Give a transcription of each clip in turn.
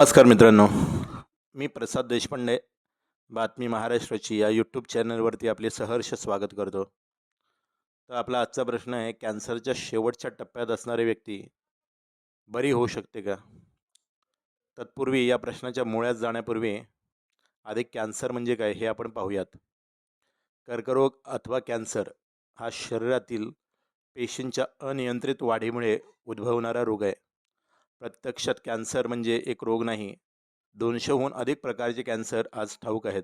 नमस्कार मित्रांनो. मी प्रसाद देशपांडे बातमी महाराष्ट्राची या यूट्यूब चॅनलवरती आपले सहर्ष स्वागत करतो. तर आपला आजचा प्रश्न आहे कॅन्सरच्या शेवटच्या टप्प्यात असणारी व्यक्ती बरी होऊ शकते का? तत्पूर्वी या प्रश्नाच्या मुळ्यात जाण्यापूर्वी आधी कॅन्सर म्हणजे काय हे आपण पाहूयात. कर्करोग अथवा कॅन्सर हा शरीरातील पेशींच्या अनियंत्रित वाढीमुळे उद्भवणारा रोग आहे. प्रत्यक्षात कॅन्सर म्हणजे एक रोग नाही. दोनशेहून अधिक प्रकारचे कॅन्सर आज ठाऊक आहेत.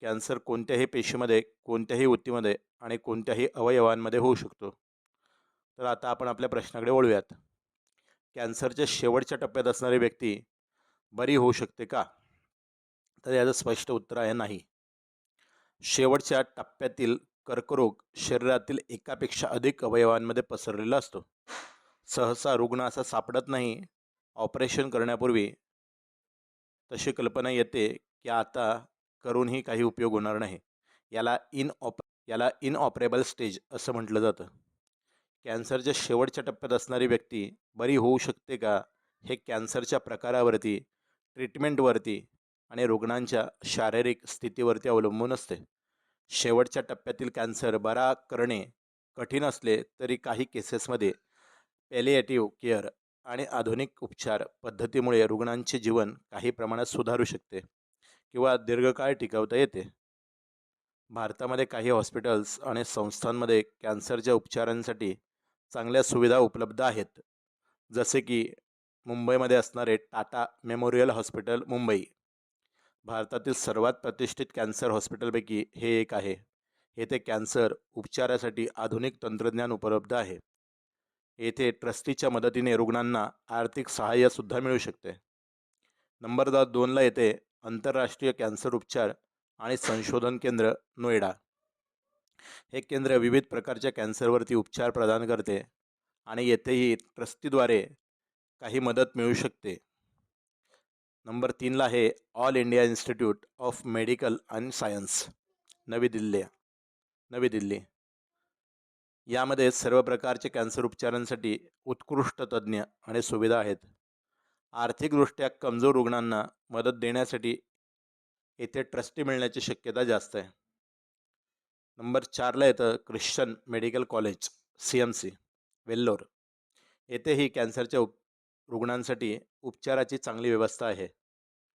कॅन्सर कोणत्याही पेशीमध्ये कोणत्याही ऊतीमध्ये आणि कोणत्याही अवयवांमध्ये होऊ शकतो. तर आता आपण आपल्या प्रश्नाकडे वळूयात. कॅन्सरच्या शेवटच्या टप्प्यात असणारी व्यक्ती बरी होऊ शकते का? तर याचं स्पष्ट उत्तर आहे नाही. शेवटच्या टप्प्यातील कर्करोग शरीरातील एकापेक्षा अधिक अवयवांमध्ये पसरलेला असतो. सहसा रुग्ण असा सापडत नाही ऑपरेशन करण्यापूर्वी तशी कल्पना येते की आता करूनही काही उपयोग होणार नाही. याला इन ऑप याला इनऑपरेबल स्टेज असं म्हटलं जातं. कॅन्सरच्या शेवटच्या टप्प्यात असणारी व्यक्ती बरी होऊ शकते का? हे कॅन्सरच्या प्रकारावरती ट्रीटमेंटवरती आणि रुग्णांच्या शारीरिक स्थितीवरती अवलंबून असते. शेवटच्या टप्प्यातील कॅन्सर बरा करणे कठीण असले तरी काही केसेसमध्ये पॅलिएटिव्ह केअर आणि आधुनिक उपचार पद्धतीमुळे रुग्णांचे जीवन काही प्रमाणात सुधारू शकते किंवा दीर्घकाळ टिकवता येते. भारतामध्ये काही हॉस्पिटल्स आणि संस्थांमध्ये कॅन्सरच्या उपचारांसाठी चांगल्या सुविधा उपलब्ध आहेत. जसे की मुंबईमध्ये असणारे टाटा मेमोरियल हॉस्पिटल मुंबई. भारतातील सर्वात प्रतिष्ठित कॅन्सर हॉस्पिटलपैकी हे एक आहे. येथे कॅन्सर उपचारासाठी आधुनिक तंत्रज्ञान उपलब्ध आहे. येथे ट्रस्टीच्या मदतीने रुग्णांना आर्थिक सहाय्यसुद्धा मिळू शकते. नंबर दा दोनला येते आंतरराष्ट्रीय कॅन्सर उपचार आणि संशोधन केंद्र नोएडा. हे केंद्र विविध प्रकारच्या कॅन्सरवरती उपचार प्रदान करते आणि येथेही ट्रस्टीद्वारे काही मदत मिळू शकते. नंबर तीनला आहे all India institute of medical and science नवी दिल्ली नवी दिल्ली. यामध्ये सर्व प्रकारचे कॅन्सर उपचारांसाठी उत्कृष्ट तज्ज्ञ आणि सुविधा आहेत. आर्थिकदृष्ट्या कमजोर रुग्णांना मदत देण्यासाठी येथे ट्रस्टी मिळण्याची शक्यता जास्त आहे. नंबर चारला येतं Christian medical college C M C Vellore. येथेही कॅन्सरच्या उप रुग्णांसाठी उपचाराची चांगली व्यवस्था आहे.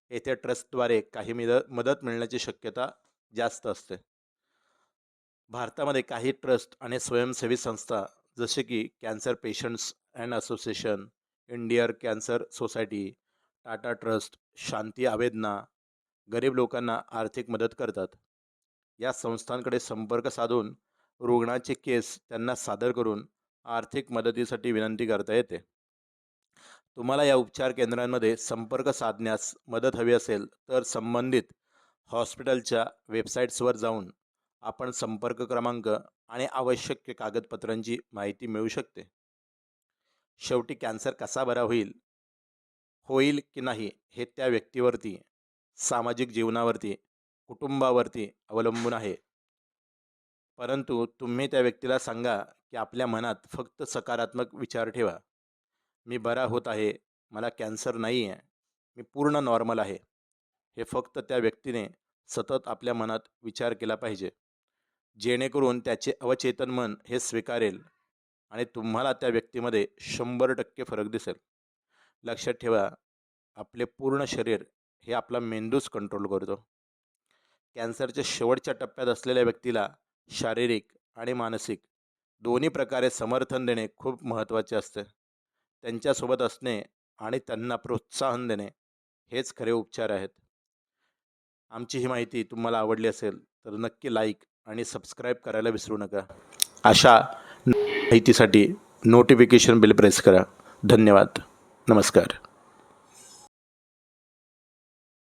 येथे ट्रस्टद्वारे काही मिद मदत मिळण्याची शक्यता जास्त असते. भारतामध्ये काही ट्रस्ट आणि स्वयंसेवी संस्था जसे की cancer patients and association Indian cancer society Tata trust Shanti Avedna गरीब लोकांना आर्थिक मदत करतात. या संस्थांकडे संपर्क साधून रुग्णाचे केस त्यांना सादर करून आर्थिक मदतीसाठी विनंती करता येते. तुम्हाला या उपचार केंद्रांमध्ये संपर्क साधण्यास मदत हवी असेल तर संबंधित हॉस्पिटलच्या वेबसाईट्सवर जाऊन आपण संपर्क क्रमांक आणि आवश्यक कागदपत्रांची माहिती मिळू शकते. शेवटी कॅन्सर कसा बरा होईल? होईल की नाही हे त्या व्यक्तीवरती सामाजिक जीवनावरती कुटुंबावरती अवलंबून आहे. परंतु तुम्ही त्या व्यक्तीला सांगा की आपल्या मनात फक्त सकारात्मक विचार ठेवा. मी बरा होत आहे मला कॅन्सर नाही आहे मी पूर्ण नॉर्मल आहे. हे फक्त त्या व्यक्तीने सतत आपल्या मनात विचार केला पाहिजे. जेणेकरून त्याचे अवचेतन मन हे स्वीकारेल आणि तुम्हाला त्या व्यक्तीमध्ये शंभर टक्के फरक दिसेल. लक्षात ठेवा आपले पूर्ण शरीर हे आपला मेंदूच कंट्रोल करतो. कॅन्सरच्या शेवटच्या टप्प्यात असलेल्या व्यक्तीला शारीरिक आणि मानसिक दोन्ही प्रकारे समर्थन देणे खूप महत्त्वाचे असते. त्यांच्यासोबत असणे आणि त्यांना प्रोत्साहन देणे हेच खरे उपचार आहेत. आमची ही माहिती तुम्हाला आवडली असेल तर नक्की लाईक आणि सबस्क्राईब करायला विसरू नका. अशा माहितीसाठी नोटिफिकेशन बिल प्रेस करा. धन्यवाद. नमस्कार.